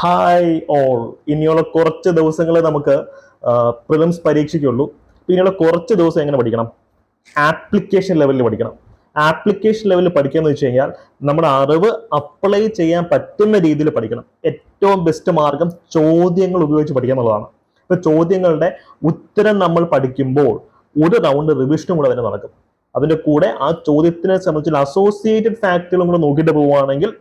Hi all ഇനിയുള്ള കുറച്ച് ദിവസങ്ങളെ നമുക്ക് പ്രിലിംസ് പരീക്ഷയ്ക്കുള്ളൂ. ഇനിയുള്ള കുറച്ച് ദിവസം എങ്ങനെ പഠിക്കണം? ആപ്ലിക്കേഷൻ ലെവലിൽ പഠിക്കണം. ആപ്ലിക്കേഷൻ ലെവലിൽ പഠിക്കുക എന്ന് വെച്ച് കഴിഞ്ഞാൽ നമ്മുടെ അറിവ് അപ്ലൈ ചെയ്യാൻ പറ്റുന്ന രീതിയിൽ പഠിക്കണം. ഏറ്റവും ബെസ്റ്റ് മാർഗം ചോദ്യങ്ങൾ ഉപയോഗിച്ച് പഠിക്കുക എന്നുള്ളതാണ്. ഇപ്പൊ ചോദ്യങ്ങളുടെ ഉത്തരം നമ്മൾ പഠിക്കുമ്പോൾ ഒരു റൗണ്ട് റിവിഷനും കൂടെ തന്നെ നടക്കും. അതിന്റെ കൂടെ ആ ചോദ്യത്തിനെ സംബന്ധിച്ചുള്ള അസോസിയേറ്റഡ് ഫാക്ടുകളും കൂടെ നോക്കിയിട്ട് പോവുകയാണെങ്കിൽ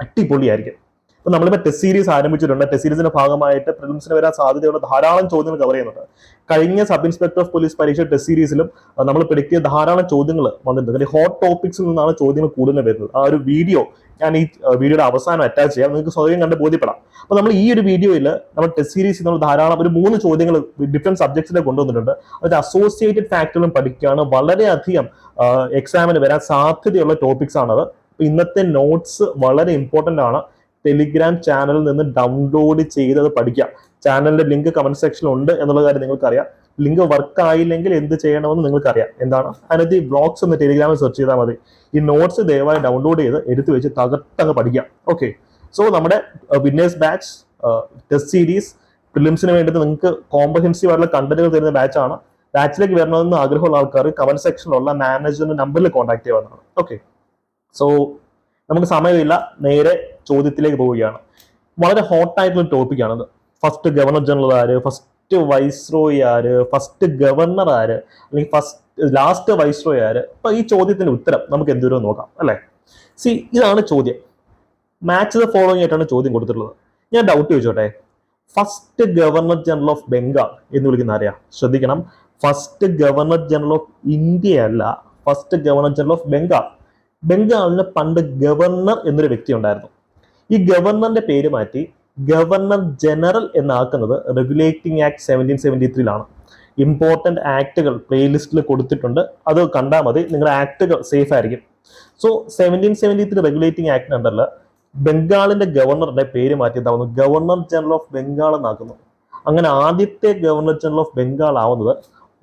അടിപൊളിയായിരിക്കും. ഇപ്പൊ നമ്മളിപ്പോ ടെസ്റ്റ് സീരീസ് ആരംഭിച്ചിട്ടുണ്ട്. ടെസ്റ്റ് സീരീസിന്റെ ഭാഗമായിട്ട് പ്രിലിംസിന് വരാൻ സാധ്യതയുള്ള ധാരാളം ചോദ്യങ്ങൾ കവർ ചെയ്യുന്നുണ്ട്. കഴിഞ്ഞ സബ് ഇൻസ്പെക്ടർ ഓഫ് പോലീസ് പരീക്ഷ ടെസ്റ്റ് സീരീസിലും നമ്മൾ പിടിക്കിയ ധാരാളം ചോദ്യങ്ങൾ വന്നിട്ടുണ്ട്. അല്ലെങ്കിൽ ഹോട്ട് ടോപ്പിക്സിൽ നിന്നാണ് ചോദ്യങ്ങൾ കൂടുതൽ വരുന്നത്. ആ ഒരു വീഡിയോ ഞാൻ ഈ വീഡിയോയുടെ അവസാനം അറ്റാച്ച് ചെയ്യാം. നിങ്ങൾക്ക് സ്വയം കണ്ട് ബോധ്യപ്പെടാം. അപ്പൊ നമ്മൾ ഈ ഒരു വീഡിയോയിൽ നമ്മൾ ടെസ്റ്റ് സീരീസിൽ നമ്മൾ ധാരാളം ഒരു മൂന്ന് ചോദ്യങ്ങൾ ഡിഫറെന്റ് സബ്ജക്ട്സിലെ കൊണ്ടുവന്നിട്ടുണ്ട്. അതിന്റെ അസോസിയേറ്റഡ് ഫാക്ടറുകളും പഠിക്കുകയാണ്. വളരെയധികം എക്സാമിന് വരാൻ സാധ്യതയുള്ള ടോപ്പിക്സ് ആണത്. ഇന്നത്തെ നോട്ട്സ് വളരെ ഇമ്പോർട്ടന്റ് ആണ്. ടെലിഗ്രാം ചാനലിൽ നിന്ന് ഡൗൺലോഡ് ചെയ്ത് അത് പഠിക്കാം. ചാനലിന്റെ ലിങ്ക് കമന്റ് സെക്ഷനിൽ ഉണ്ട് എന്നുള്ള കാര്യം നിങ്ങൾക്കറിയാം. ലിങ്ക് വർക്ക് ആയില്ലെങ്കിൽ എന്ത് ചെയ്യണമെന്ന് നിങ്ങൾക്കറിയാം. എന്താണ്? അതിനകത്ത് ഈ ബ്ലോഗ്സ് ഒന്ന് ടെലിഗ്രാമിൽ സെർച്ച് ചെയ്താൽ മതി. ഈ നോട്ട്സ് ദയവായി ഡൗൺലോഡ് ചെയ്ത് എടുത്തു വെച്ച് തകർത്തങ്ങ് പഠിക്കാം. ഓക്കെ സോ നമ്മുടെ വിന്നേഴ്സ് ബാച്ച് ടെസ്റ്റ് സീരീസ് പ്രിലിംസിന് വേണ്ടിയിട്ട് നിങ്ങൾക്ക് കോംപ്രഹെൻസീവ് ആയിട്ടുള്ള കണ്ടന്റുകൾ തരുന്ന ബാച്ചാണ് ബാച്ചിലേക്ക് വരണമെന്ന് ആഗ്രഹമുള്ള ആൾക്കാർ കമന്റ് സെക്ഷനിലുള്ള മാനേജറിന്റെ നമ്പറിൽ കോൺടാക്ട് ചെയ്യാവുന്നതാണ് ഓക്കെ സോ നമുക്ക് സമയമില്ല. നേരെ ചോദ്യത്തിലേക്ക് പോവുകയാണ്. വളരെ ഹോട്ടായിട്ടുള്ള ടോപ്പിക്കാണത് ഫസ്റ്റ് ഗവർണർ ജനറൽ ആര്? ഫസ്റ്റ് വൈസ്രോയി ആര്? ഫസ്റ്റ് ഗവർണർ ആര്? അല്ലെങ്കിൽ ഫസ്റ്റ് ലാസ്റ്റ് വൈസ്രോയി ആര്? അപ്പൊ ഈ ചോദ്യത്തിന്റെ ഉത്തരം നമുക്ക് എന്തോരം നോക്കാം അല്ലെ? സി ഇതാണ് ചോദ്യം. മാച്ച് ദ ഫോളോയിങ് ആയിട്ടാണ് ചോദ്യം കൊടുത്തിട്ടുള്ളത്. ഞാൻ ഡൗട്ട് ചോദിച്ചോട്ടെ. First governor general of Bengal എന്ന് വിളിക്കുന്ന ആരെയാ? ശ്രദ്ധിക്കണം. First governor general of India അല്ല. First governor general of Bengal ബംഗാളിന് പണ്ട് ഗവർണർ എന്നൊരു വ്യക്തി ഉണ്ടായിരുന്നു. ഈ ഗവർണറിന്റെ പേര് മാറ്റി ഗവർണർ ജനറൽ എന്നാക്കുന്നത് റെഗുലേറ്റിംഗ് ആക്ട് സെവന്റീൻ സെവന്റി ത്രീയിലാണ് ഇമ്പോർട്ടന്റ് ആക്ടുകൾ പ്ലേലിസ്റ്റിൽ കൊടുത്തിട്ടുണ്ട്. അത് കണ്ടാൽ മതി. നിങ്ങളുടെ ആക്ടുകൾ സേഫ് ആയിരിക്കും. So seventeen seventy three regulating act ഉണ്ടല്ലോ ബംഗാളിന്റെ ഗവർണറുടെ പേര് മാറ്റി എന്താവുന്നു? ഗവർണർ ജനറൽ ഓഫ് ബംഗാൾ എന്നാക്കുന്നു. അങ്ങനെ ആദ്യത്തെ ഗവർണർ ജനറൽ ഓഫ് ബംഗാൾ ആവുന്നത്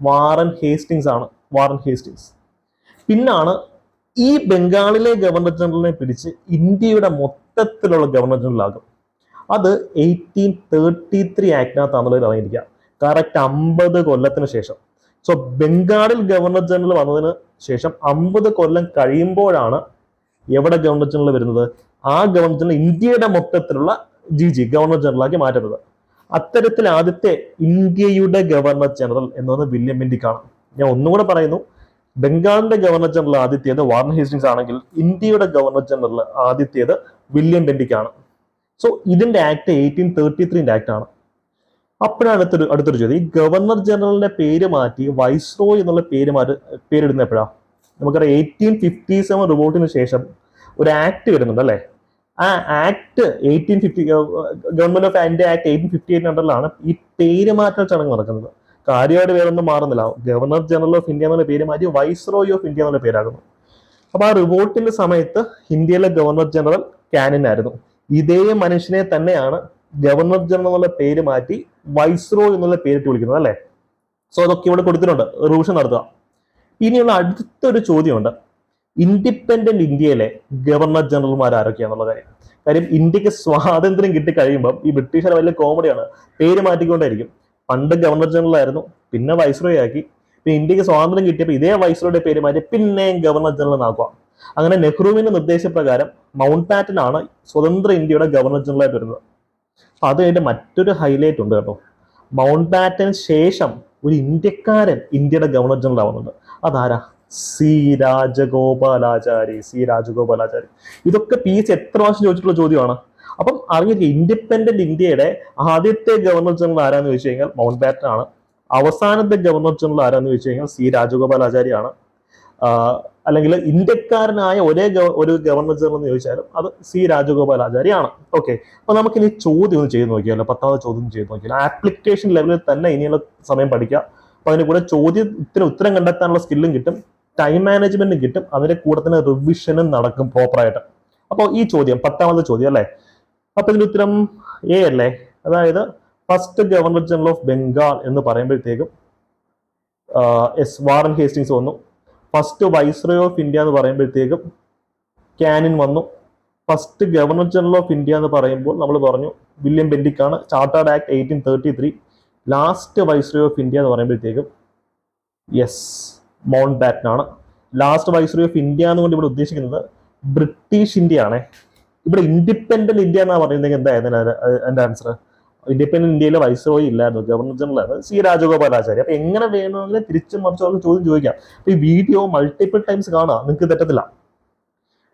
വാറൻ ഹേസ്റ്റിങ്സ് ആണ്. Warren Hastings. പിന്നാണ് ഈ ബംഗാളിലെ ഗവർണർ ജനറലിനെ പിടിച്ച് ഇന്ത്യയുടെ മൊത്തത്തിലുള്ള ഗവർണർ ജനറലാകും അത് എയ്റ്റീൻ തേർട്ടി ത്രീ ആക്ടിനകത്താണെന്നുള്ളത് അറിഞ്ഞിരിക്കുക കറക്റ്റ് അമ്പത് കൊല്ലത്തിന് ശേഷം. സോ ബംഗാളിൽ ഗവർണർ ജനറൽ വന്നതിന് ശേഷം അമ്പത് കൊല്ലം കഴിയുമ്പോഴാണ് എവിടെ ഗവർണർ ജനറൽ വരുന്നത്? ആ ഗവർണർ ജനറൽ ഇന്ത്യയുടെ മൊത്തത്തിലുള്ള ജി ജി ഗവർണർ ജനറലാക്കി മാറ്റുന്നത്. അത്തരത്തിൽ ആദ്യത്തെ ഇന്ത്യയുടെ ഗവർണർ ജനറൽ എന്ന് പറയുന്നത് വില്യം ബെൻഡിക്കാണ് ഞാൻ ഒന്നുകൂടെ പറയുന്നു. ബംഗാളിന്റെ ഗവർണർ ജനറൽ ആദ്യത്തേത് വാർൺ ഹേസ്റ്റിങ്സ് ആണെങ്കിൽ ഇന്ത്യയുടെ ഗവർണർ ജനറൽ ആദ്യത്തേത് വില്യം ബെൻഡിക്കാണ് സോ ഇതിന്റെ ആക്ട് എയ്റ്റീൻ തേർട്ടി ത്രീന്റെ ആക്ട് ആണ്. അപ്പോഴാണ് അടുത്തൊരു അടുത്തൊരു ചോദ്യം. ഈ ഗവർണർ ജനറലിന്റെ പേര് മാറ്റി വൈസ്രോയ് എന്നുള്ള പേര് മാറ്റി പേരിടുന്ന എപ്പോഴാണ് നമുക്കറിയാം എയ്റ്റീൻ ഫിഫ്റ്റി സെവൻ റിവോൾട്ടിന് ശേഷം ഒരു ആക്ട് വരുന്നുണ്ട് അല്ലേ? ആ act eighteen fifty government of India act eighteen fifty eight അണ്ടറിലാണ് ഈ പേര് മാറ്റൽ ചടങ്ങ് നടക്കുന്നത്. കാര്യമായിട്ട് വേറൊന്നും മാറുന്നില്ല. ഗവർണർ ജനറൽ ഓഫ് ഇന്ത്യ എന്നുള്ള പേര് മാറ്റി വൈസ്രോയി ഓഫ് ഇന്ത്യ എന്നുള്ള പേരാകുന്നു. അപ്പൊ ആ റിവോൾട്ടിന്റെ സമയത്ത് ഇന്ത്യയിലെ ഗവർണർ ജനറൽ കാനൻ ആയിരുന്നു. ഇതേ മനുഷ്യനെ തന്നെയാണ് ഗവർണർ ജനറൽ എന്നുള്ള പേര് മാറ്റി വൈസ്രോ എന്നുള്ള പേരിട്ട് വിളിക്കുന്നത് അല്ലേ? സോ അതൊക്കെ ഇവിടെ കൊടുത്തിട്ടുണ്ട്. റിവിഷൻ നടത്തുക. ഇനിയുള്ള അടുത്തൊരു ചോദ്യമുണ്ട്. ഇൻഡിപെൻഡന്റ് ഇന്ത്യയിലെ ഗവർണർ ജനറൽമാർ ആരൊക്കെയാണെന്നുള്ള കാര്യം. കാര്യം ഇന്ത്യയ്ക്ക് സ്വാതന്ത്ര്യം കിട്ടി കഴിയുമ്പോൾ ഈ ബ്രിട്ടീഷുകാർ വലിയ കോമഡിയാണ് പേര് മാറ്റിക്കൊണ്ടായിരിക്കും. പണ്ട് ഗവർണർ ജനറൽ ആയിരുന്നു പിന്നെ വൈസ്രോയി ആക്കി. പിന്നെ ഇന്ത്യയ്ക്ക് സ്വാതന്ത്ര്യം കിട്ടിയപ്പോൾ ഇതേ വൈസ്രോയുടെ പേര് മാറ്റി പിന്നെയും ഗവർണർ ജനറൽ എന്നാക്കുക. അങ്ങനെ നെഹ്റുവിന്റെ നിർദ്ദേശപ്രകാരം മൗണ്ട് പാറ്റൻ ആണ് സ്വതന്ത്ര ഇന്ത്യയുടെ ഗവർണർ ജനറൽ ആയിട്ട് വരുന്നത്. അപ്പൊ അത് അതിന്റെ മറ്റൊരു ഹൈലൈറ്റ് ഉണ്ട് കേട്ടോ. മൗണ്ട് ബാറ്റൻ ശേഷം ഒരു ഇന്ത്യക്കാരൻ ഇന്ത്യയുടെ ഗവർണർ ജനറൽ ആവുന്നുണ്ട്. അതാരാ? C Rajagopalachari C Rajagopalachari. ഇതൊക്കെ പി എസ് എത്ര പ്രാവശ്യം ചോദിച്ചിട്ടുള്ള ചോദ്യമാണ്. അപ്പം അറിഞ്ഞിരിക്കുക ഇൻഡിപെൻഡന്റ് ഇന്ത്യയുടെ ആദ്യത്തെ ഗവർണർ ജനറൽ ആരാന്ന് ചോദിച്ചു കഴിഞ്ഞാൽ മൗണ്ട് ബാറ്റൻ ആണ്. അവസാനത്തെ ഗവർണർ ജനറൽ ആരാന്ന് ചോദിച്ചു കഴിഞ്ഞാൽ സി രാജഗോപാലാചാരിയാണ് അല്ലെങ്കിൽ ഇന്ത്യക്കാരനായ ഒരേ ഒരു ഗവർണർ ജനറൽ എന്ന് ചോദിച്ചാലും അത് സി രാജഗോപാലാചാരിയാണ് ഓക്കെ അപ്പൊ നമുക്കിനി ചോദ്യം ഒന്ന് ചെയ്ത് നോക്കിയാലോ പത്താമത് ചോദ്യം ചെയ്ത് നോക്കിയാലോ. ആപ്ലിക്കേഷൻ ലെവലിൽ തന്നെ ഇനിയുള്ള സമയം പഠിക്കുക അപ്പൊ അതിന് കൂടെ ചോദ്യത്തിന് ഉത്തരം കണ്ടെത്താനുള്ള സ്കില്ലും കിട്ടും. ടൈം മാനേജ്മെന്റും കിട്ടും. അതിന്റെ കൂടെ തന്നെ റിവിഷനും നടക്കും പ്രോപ്പറായിട്ട് അപ്പോൾ ഈ ചോദ്യം പത്താമത് ചോദ്യം അല്ലേ? അപ്പൊ ഇതിന്റെ ഉത്തരം എ അല്ലേ? അതായത് first governor general of Bengal എന്ന് പറയുമ്പോഴത്തേക്കും എസ് വാറൻ ഹേസ്റ്റിങ്സ് വന്നു. ഫസ്റ്റ് വൈസ്രോയ് ഓഫ് ഇന്ത്യ എന്ന് പറയുമ്പോഴത്തേക്കും ക്യാനിൻ വന്നു. First governor general of India എന്ന് പറയുമ്പോൾ നമ്മൾ പറഞ്ഞു വില്യം ബെൻഡിക് ആണ്. Chartered act eighteen thirty three last viceroy of India എന്ന് പറയുമ്പോഴത്തേക്കും യെസ് മൗണ്ട് ബാറ്റൻ ആണ് ലാസ്റ്റ് വൈസ്രോയ് ഓഫ് ഇന്ത്യ എന്നുകൊണ്ട് ഇവിടെ ഉദ്ദേശിക്കുന്നത് ബ്രിട്ടീഷ് ഇന്ത്യ ആണേ. ഇവിടെ ഇൻഡിപെൻഡന്റ് ഇന്ത്യ എന്നാ പറയുന്നെങ്കിൽ എന്തായിരുന്നു എന്റെ ആൻസർ ഇൻഡിപെൻഡന്റ് ഇന്ത്യയിലെ വൈസ്രോയി ഇല്ലായിരുന്നു ഗവർണർ ജനറൽ ആയിരുന്നു സി രാജഗോപാലാചാര്യ. അപ്പൊ എങ്ങനെ വേണമെങ്കിലും തിരിച്ചും മറിച്ചും അവർക്ക് ചോദ്യം ചോദിക്കാം. അപ്പൊ ഈ വീഡിയോ മൾട്ടിപ്പിൾ ടൈംസ് കാണാം നിങ്ങൾക്ക് തെറ്റത്തില്ല.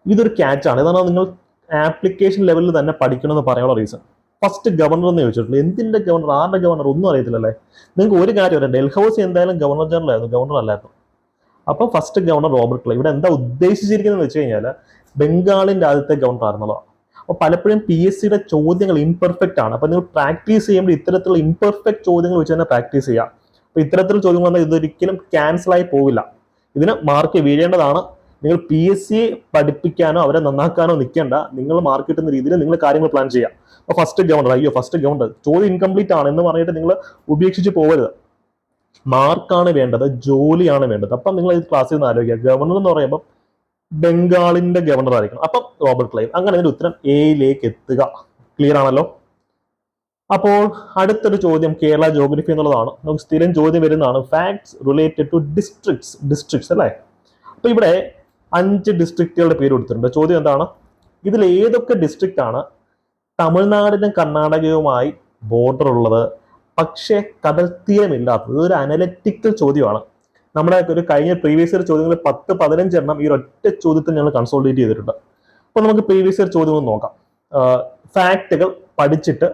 ഇതൊരു ക്യാച്ച് ആണ്. ഇതാണ് നിങ്ങൾ ആപ്ലിക്കേഷൻ ലെവലിൽ തന്നെ പഠിക്കണം എന്ന് പറയാനുള്ള റീസൺ ഫസ്റ്റ് ഗവർണർ എന്ന് ചോദിച്ചിട്ടുള്ളൂ. എന്തിന്റെ ഗവർണർ ആരുടെ ഗവർണർ ഒന്നും അറിയത്തില്ലല്ലേ? നിങ്ങൾക്ക് ഒരു കാര്യം ഡൽഹൌസി എന്തായാലും ഗവർണർ ജനറൽ ആയിരുന്നു. ഗവർണർ അല്ലായിരുന്നു. അപ്പം ഫസ്റ്റ് ഗവർണർ റോബർട്ട് ക്ലൈവ് ഇവിടെ എന്താ ഉദ്ദേശിച്ചിരിക്കുന്നത് വെച്ച് കഴിഞ്ഞാൽ ബംഗാളിന്റെ ആദ്യത്തെ ഗവർണർ ആയിരുന്നുള്ളതാണ് അപ്പോൾ പലപ്പോഴും പി എസ് സിയുടെ ചോദ്യങ്ങൾ ഇംപെർഫെക്റ്റ് ആണ്. അപ്പൊ നിങ്ങൾ പ്രാക്ടീസ് ചെയ്യുമ്പോൾ ഇത്തരത്തിലുള്ള ഇംപെർഫെക്റ്റ് ചോദ്യങ്ങൾ വെച്ച് തന്നെ പ്രാക്ടീസ് ചെയ്യാം അപ്പൊ ഇത്തരത്തിലുള്ള ചോദ്യങ്ങൾ വന്നാൽ ഇതൊരിക്കലും ക്യാൻസൽ ആയി പോവില്ല. ഇതിന് മാർക്ക് വീഴേണ്ടതാണ്. നിങ്ങൾ പി എസ് സി പഠിപ്പിക്കാനോ അവരെ നന്നാക്കാനോ നിൽക്കേണ്ട. നിങ്ങൾ മാർക്ക് കിട്ടുന്ന രീതിയിൽ നിങ്ങൾ കാര്യങ്ങൾ പ്ലാൻ ചെയ്യാം അപ്പൊ ഫസ്റ്റ് ഗവർണർ അയ്യോ ഫസ്റ്റ് ഗവർണർ ചോദ്യം ഇൻകംപ്ലീറ്റ് ആണ് എന്ന് പറഞ്ഞിട്ട് നിങ്ങൾ ഉപേക്ഷിച്ച് പോകരുത്. മാർക്കാണ് വേണ്ടത് ജോലിയാണ് വേണ്ടത്. അപ്പം നിങ്ങൾ ഈ ക്ലാസ്സിൽ നിന്ന് ആലോചിക്കുക. ഗവർണർ എന്ന് പറയുമ്പോൾ ബംഗാളിന്റെ ഗവർണർ ആയിരിക്കണം. അപ്പം റോബർട്ട് ക്ലൈവ് അങ്ങനെ അതിന്റെ ഉത്തരം എയിലേക്ക് എത്തുക. ക്ലിയർ ആണല്ലോ? അപ്പോൾ അടുത്തൊരു ചോദ്യം കേരള ജോഗ്രഫി എന്നുള്ളതാണ്. നമുക്ക് സ്ഥിരം ചോദ്യം വരുന്നതാണ് facts related to districts districts അല്ലേ? അപ്പൊ ഇവിടെ അഞ്ച് ഡിസ്ട്രിക്റ്റുകളുടെ പേര് കൊടുത്തിട്ടുണ്ട്. ചോദ്യം എന്താണ്? ഇതിൽ ഏതൊക്കെ ഡിസ്ട്രിക്റ്റ് ആണ് തമിഴ്നാടിനും കർണാടകയുമായി ബോർഡർ ഉള്ളത്? പക്ഷേ കടൽ തീരമില്ലാത്തത് ഇതൊരു അനലറ്റിക്കൽ ചോദ്യമാണ്. നമ്മുടെ ഒരു കഴിഞ്ഞ പ്രീവിയസ് ഇയർ ചോദ്യങ്ങൾ പത്ത് പതിനഞ്ചെണ്ണം ഈ ഒറ്റ ചോദ്യത്തിൽ ഞങ്ങൾ കൺസോൾട്ടേറ്റ് ചെയ്തിട്ടുണ്ട്. അപ്പോൾ നമുക്ക് പ്രീവിയസ് ഇയർ ചോദ്യം ഒന്ന് നോക്കാം ഫാക്റ്റുകൾ പഠിച്ചിട്ട്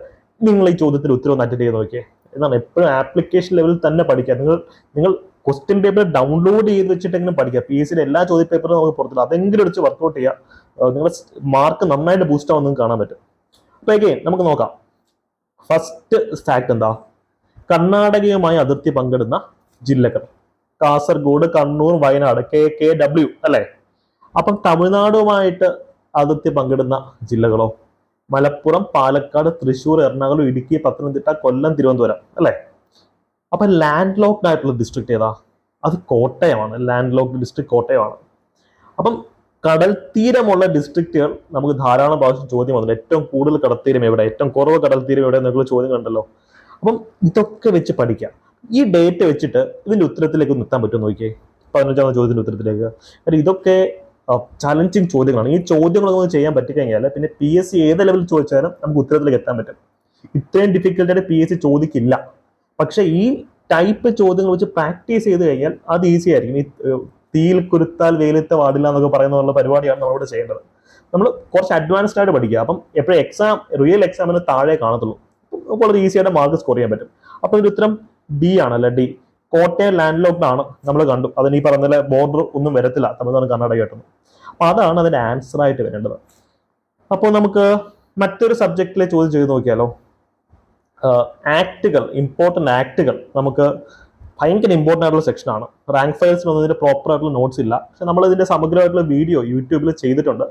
നിങ്ങൾ ഈ ചോദ്യത്തിന് ഉത്തരവ് ഒന്ന് അറ്റൻഡ് ചെയ്ത് നോക്കിയേ. എന്നാണ് എപ്പോഴും ആപ്ലിക്കേഷൻ ലെവലിൽ തന്നെ പഠിക്കുക. നിങ്ങൾ നിങ്ങൾ ക്വസ്റ്റ്യൻ പേപ്പർ ഡൗൺലോഡ് ചെയ്ത് വെച്ചിട്ടെങ്കിലും പഠിക്കുക. പി എസ് സിയിലെ എല്ലാ ചോദ്യ പേപ്പറും നമുക്ക് പുറത്തില്ല അതെങ്കിലും അടിച്ച് വർക്കൗട്ട് ചെയ്യുക. നിങ്ങളുടെ മാർക്ക് നന്നായിട്ട് ബൂസ്റ്റ് ആവുന്ന കാണാൻ പറ്റും. അപ്പൊ again നമുക്ക് നോക്കാം. ഫസ്റ്റ് ഫാക്ട് എന്താ? കർണാടകയുമായി അതിർത്തി പങ്കിടുന്ന ജില്ലകൾ. Kasaragod Kannur Wayanad K K W അല്ലെ? അപ്പം തമിഴ്നാടുമായിട്ട് അതിർത്തി പങ്കിടുന്ന ജില്ലകളോ? മലപ്പുറം പാലക്കാട് തൃശ്ശൂർ എറണാകുളം ഇടുക്കി പത്തനംതിട്ട കൊല്ലം തിരുവനന്തപുരം അല്ലെ? അപ്പൊ ലാൻഡ് ലോക്ഡ് ആയിട്ടുള്ള ഡിസ്ട്രിക്ട് ഏതാ? അത് കോട്ടയമാണ്. ലാൻഡ് ലോക്ഡ് ഡിസ്ട്രിക്ട് കോട്ടയമാണ്. അപ്പം കടൽ തീരമുള്ള ഡിസ്ട്രിക്റ്റുകൾ നമുക്ക് ധാരാളം പ്രാവശ്യം ചോദ്യം വന്നിട്ടുണ്ട്. ഏറ്റവും കൂടുതൽ കടൽത്തീരം എവിടെ? ഏറ്റവും കുറവ് കടൽ തീരം എവിടെ എന്നൊക്കെ ചോദ്യം കണ്ടല്ലോ അപ്പം ഇതൊക്കെ വെച്ച് പഠിക്കാം. ഈ ഡേറ്റ് വെച്ചിട്ട് ഇതിന്റെ ഉത്തരത്തിലേക്ക് ഒന്ന് എത്താൻ പറ്റുമോ നോക്കിയേ? പതിനഞ്ചാമത്തെ ചോദ്യത്തിന്റെ ഉത്തരത്തിലേക്ക്. കാര്യം ഇതൊക്കെ ചലഞ്ചിങ് ചോദ്യങ്ങളാണ്. ഈ ചോദ്യങ്ങളൊന്നും ചെയ്യാൻ പറ്റിക്കഴിഞ്ഞാൽ പിന്നെ പി എസ് സി ഏത് ലെവലിൽ ചോദിച്ചാലും നമുക്ക് ഉത്തരത്തിലേക്ക് എത്താൻ പറ്റും. ഇത്രയും ഡിഫിക്കൽട്ടായിട്ട് പി എസ് സി ചോദിക്കില്ല. പക്ഷേ ഈ ടൈപ്പ് ചോദ്യങ്ങൾ വെച്ച് പ്രാക്ടീസ് ചെയ്ത് കഴിഞ്ഞാൽ അത് ഈസി ആയിരിക്കും. ഈ തീയിൽ കുരുത്താൽ വെയിലത്തെ പാടില്ല എന്നൊക്കെ പറയുന്ന പരിപാടിയാണ് നമ്മളിവിടെ ചെയ്യേണ്ടത്. നമ്മൾ കുറച്ച് അഡ്വാൻസ്ഡ് ആയിട്ട് പഠിക്കുക. അപ്പം എപ്പോഴും എക്സാം റിയൽ എക്സാമിന് താഴെ കാണത്തുള്ളൂ. വളരെ ഈസി ആയിട്ട് മാർക്ക് സ്കോർ ചെയ്യാൻ പറ്റും. അപ്പൊ ഇതിന്റെ ഉത്തരം ഡി ആണല്ലേ ഡി കോട്ടയം ലാൻഡ് ലോക്ഡാണ് ആണ്. നമ്മൾ കണ്ടു. അതിന് ഈ പറഞ്ഞ ബോർഡർ ഒന്നും വരത്തില്ല. തമിഴ്നാട് കർണാടക ആയിട്ടൊന്നും. അപ്പൊ അതാണ് അതിന്റെ ആൻസർ ആയിട്ട് വരേണ്ടത്. അപ്പോൾ നമുക്ക് മറ്റൊരു സബ്ജക്റ്റിലെ ചോദ്യം ചെയ്ത് നോക്കിയാലോ. ആക്ടുകൾ ഇമ്പോർട്ടന്റ് ആക്ടുകൾ നമുക്ക് ഭയങ്കര ഇമ്പോർട്ടന്റ് ആയിട്ടുള്ള സെക്ഷനാണ് റാങ്ക് ഫയൽസ് വന്നതിന്റെ പ്രോപ്പർ ആയിട്ടുള്ള നോട്ട്സ് ഇല്ല. പക്ഷെ നമ്മൾ ഇതിന്റെ സമഗ്രമായിട്ടുള്ള വീഡിയോ യൂട്യൂബിൽ ചെയ്തിട്ടുണ്ട്.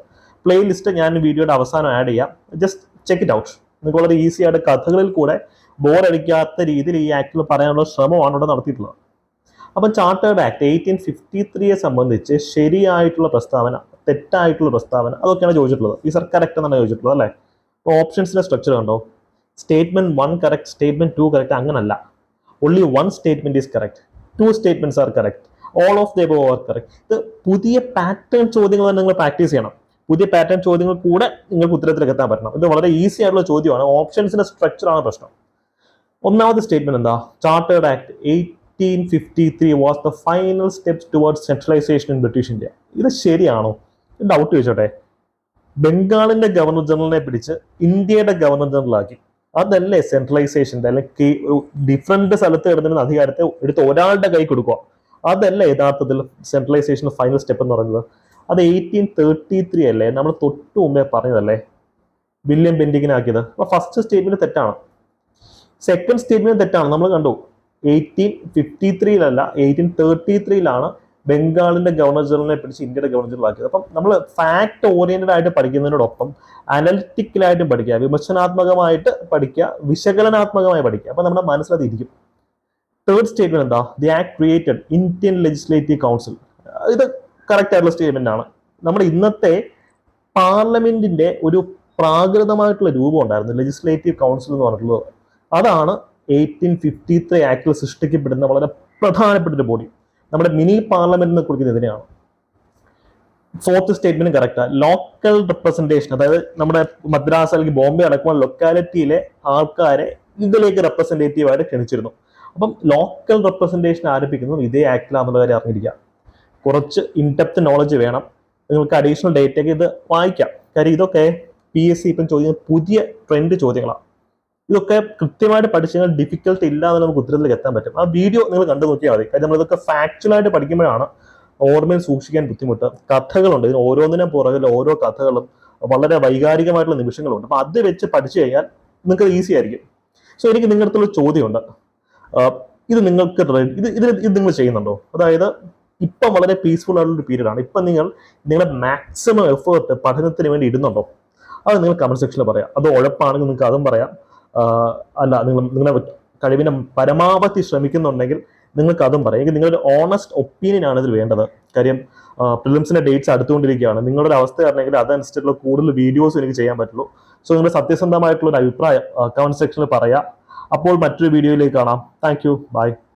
പ്ലേ ലിസ്റ്റ് ഞാൻ വീഡിയോയുടെ അവസാനം ആഡ് ചെയ്യാം. ജസ്റ്റ് ചെക്ക് ഇറ്റ് ഔട്ട് നിങ്ങൾക്ക് വളരെ ഈസി ആയിട്ട് കഥകളിൽ കൂടെ ബോർ അടിക്കാത്ത രീതിയിൽ ഈ ആക്ടിൽ പറയാനുള്ള ശ്രമമാണ് ഇവിടെ നടത്തിയിട്ടുള്ളത്. അപ്പം ചാർട്ടേഡ് ആക്ട് എയ്റ്റീൻ ഫിഫ്റ്റി ത്രീയെ സംബന്ധിച്ച് ശരിയായിട്ടുള്ള പ്രസ്താവന തെറ്റായിട്ടുള്ള പ്രസ്താവന അതൊക്കെയാണ് ചോദിച്ചിട്ടുള്ളത്. ഈ സർ കറക്റ്റ് എന്നാണ് ചോദിച്ചിട്ടുള്ളത് അല്ലേ? അപ്പോൾ ഓപ്ഷൻസിന്റെ സ്ട്രക്ചർ കണ്ടോ? Statement one correct statement two correct അങ്ങനല്ല. Only one statement is correct two statements are correct all of the above are correct ഇത് പുതിയ പാറ്റേൺ ചോദ്യങ്ങൾ തന്നെ നിങ്ങൾ പ്രാക്ടീസ് ചെയ്യണം. പുതിയ പാറ്റേൺ ചോദ്യങ്ങൾ കൂടെ നിങ്ങൾക്ക് ഉത്തരത്തിലേക്ക് എത്താൻ പറ്റണം. ഇത് വളരെ ഈസി ആയിട്ടുള്ള ചോദ്യമാണ്. ഓപ്ഷൻസിന്റെ സ്ട്രക്ചർ ആണ് പ്രശ്നം. ഒന്നാമത്തെ സ്റ്റേറ്റ്മെന്റ് എന്താ? Chartered act eighteen fifty three was the final steps towards centralisation in British India ഇത് ശരിയാണോ? ഡൗട്ട് ചോദിച്ചോട്ടെ. ബംഗാളിന്റെ ഗവർണർ ജനറലിനെ പിടിച്ച് ഇന്ത്യയുടെ ഗവർണർ ജനറൽ ആക്കി. അതല്ലേ സെൻട്രലൈസേഷന്റെ അല്ലെങ്കിൽ ഡിഫറെന്റ് സ്ഥലത്ത് കിടന്നിരുന്ന അധികാരത്തെ എടുത്ത് ഒരാളുടെ കൈ കൊടുക്കുക. അതല്ലേ യഥാർത്ഥത്തിൽ സെൻട്രലൈസേഷൻ ഫൈനൽ സ്റ്റെപ്പ് എന്ന് പറയുന്നത്? അത് എയ്റ്റീൻ തേർട്ടി ത്രീ അല്ലേ? നമ്മൾ തൊട്ട് മുമ്പേ പറഞ്ഞതല്ലേ? വില്യം ബെൻഡിങ്ങിനാക്കിയത് അപ്പൊ ഫസ്റ്റ് സ്റ്റേറ്റ്മെന്റ് തെറ്റാണ്. സെക്കൻഡ് സ്റ്റേറ്റ്മെന്റ് തെറ്റാണ്. നമ്മൾ കണ്ടു. എയ്റ്റീൻ ഫിഫ്റ്റി ത്രീയിലല്ല എയ്റ്റീൻ തേർട്ടി ത്രീയിലാണ് ബംഗാളിന്റെ ഗവർണർ ജനറലിനെ പിടിച്ച് ഇന്ത്യയുടെ ഗവർണർ ജനറൽ ആക്കിയത്. അപ്പം നമ്മൾ ഫാക്ട് ഓറിയന്റഡ് ആയിട്ട് പഠിക്കുന്നതിനോടൊപ്പം അനലിറ്റിക്കലായിട്ടും പഠിക്കുക വിമർശനാത്മകമായിട്ട് പഠിക്കുക വിശകലനാത്മകമായി പഠിക്കുക. അപ്പൊ നമ്മുടെ മനസ്സിലത് ഇരിക്കും. തേർഡ് സ്റ്റേറ്റ്മെന്റ് എന്താ? The act created Indian legislative council ഇത് കറക്റ്റ് ആയിട്ടുള്ള സ്റ്റേറ്റ്മെന്റ് ആണ്. നമ്മുടെ ഇന്നത്തെ പാർലമെന്റിന്റെ ഒരു പ്രാകൃതമായിട്ടുള്ള രൂപം ഉണ്ടായിരുന്നു ലെജിസ്ലേറ്റീവ് കൗൺസിൽ എന്ന് പറഞ്ഞിട്ടുള്ളത്. അതാണ് എയ്റ്റീൻ ഫിഫ്റ്റി ത്രീ ആക്ടിൽ സൃഷ്ടിക്കപ്പെടുന്ന വളരെ പ്രധാനപ്പെട്ട ഒരു ബോഡി നമ്മുടെ മിനി പാർലമെന്റ് എന്ന് കുറിക്കുന്നത് ഇതിനെയാണ് ഫോർത്ത് സ്റ്റേറ്റ്മെന്റ് കറക്റ്റാണ് ലോക്കൽ റെപ്രസെന്റേഷൻ അതായത് നമ്മുടെ മദ്രാസ് അല്ലെങ്കിൽ ബോംബെ അടക്കമുള്ള ലൊക്കാലിറ്റിയിലെ ആൾക്കാരെ ഇതിലേക്ക് റെപ്രസെന്റേറ്റീവ് ആയിട്ട് ക്ഷണിച്ചിരുന്നു. അപ്പം ലോക്കൽ റെപ്രസെന്റേഷൻ ആരംഭിക്കുന്നതും ഇതേ ആക്ടിലാണെന്നുള്ള കാര്യം അറിഞ്ഞിരിക്കുക. കുറച്ച് ഇൻഡെപ്ത് നോളജ് വേണം. നിങ്ങൾക്ക് അഡീഷണൽ ഡേറ്റ ഇത് വായിക്കാം. കാര്യം ഇതൊക്കെ പി എസ് സി ഇപ്പം ചോദിക്കുന്ന പുതിയ ട്രെൻഡ് ചോദ്യങ്ങളാണ് ഇതൊക്കെ കൃത്യമായിട്ട് പഠിച്ചു കഴിഞ്ഞാൽ ഡിഫിക്കൽട്ട് ഇല്ലാതെ നമുക്ക് ഉത്തരത്തിലേക്ക് എത്താൻ പറ്റും. ആ വീഡിയോ നിങ്ങൾ കണ്ടു നോക്കിയാൽ മതി. കാര്യം നമ്മളിതൊക്കെ ഫാക്ച്വലായിട്ട് പഠിക്കുമ്പോഴാണ് ഓർമ്മയിൽ സൂക്ഷിക്കാൻ ബുദ്ധിമുട്ട്. കഥകളുണ്ട്. ഇതിന് ഓരോന്നിനും പുറകിൽ ഓരോ കഥകളും വളരെ വൈകാരികമായിട്ടുള്ള നിമിഷങ്ങളുണ്ട്. അപ്പൊ അത് വെച്ച് പഠിച്ചു കഴിഞ്ഞാൽ നിങ്ങൾക്ക് ഈസി ആയിരിക്കും. സോ എനിക്ക് നിങ്ങളുടെ അടുത്തുള്ള ചോദ്യമുണ്ട്. ഇത് നിങ്ങൾക്ക് ഇത് ഇത് ഇത് നിങ്ങൾ ചെയ്യുന്നുണ്ടോ? അതായത് ഇപ്പം വളരെ പീസ്ഫുൾ ആയിട്ടുള്ള ഒരു ആണ്. ഇപ്പം നിങ്ങൾ നിങ്ങളുടെ മാക്സിമം എഫേർട്ട് പഠനത്തിന് വേണ്ടി ഇടുന്നുണ്ടോ? അത് നിങ്ങൾ കമന്റ് സെക്ഷനിൽ പറയാം. അത് ഉഴപ്പാണെങ്കിൽ നിങ്ങൾക്ക് അതും പറയാം. അല്ല നിങ്ങൾ നിങ്ങളുടെ കഴിവിനെ പരമാവധി ശ്രമിക്കുന്നുണ്ടെങ്കിൽ നിങ്ങൾക്ക് അതും പറയാം. എങ്കിൽ നിങ്ങളുടെ ഓണസ്റ്റ് ഒപ്പീനിയൻ ആണ് ഇതിൽ വേണ്ടത്. കാര്യം പ്രിലിംസിന്റെ ഡേറ്റ്സ് അടുത്തുകൊണ്ടിരിക്കുകയാണ്. നിങ്ങളുടെ ഒരു അവസ്ഥ ആണെങ്കിൽ അതനുസരിച്ചുള്ള കൂടുതൽ വീഡിയോസ് എനിക്ക് ചെയ്യാൻ പറ്റുള്ളൂ. സോ നിങ്ങളുടെ സത്യസന്ധമായിട്ടുള്ള ഒരു അഭിപ്രായം കമന്റ് സെക്ഷനിൽ പറയാം. അപ്പോൾ മറ്റൊരു വീഡിയോയിലേക്ക് കാണാം. Thank you by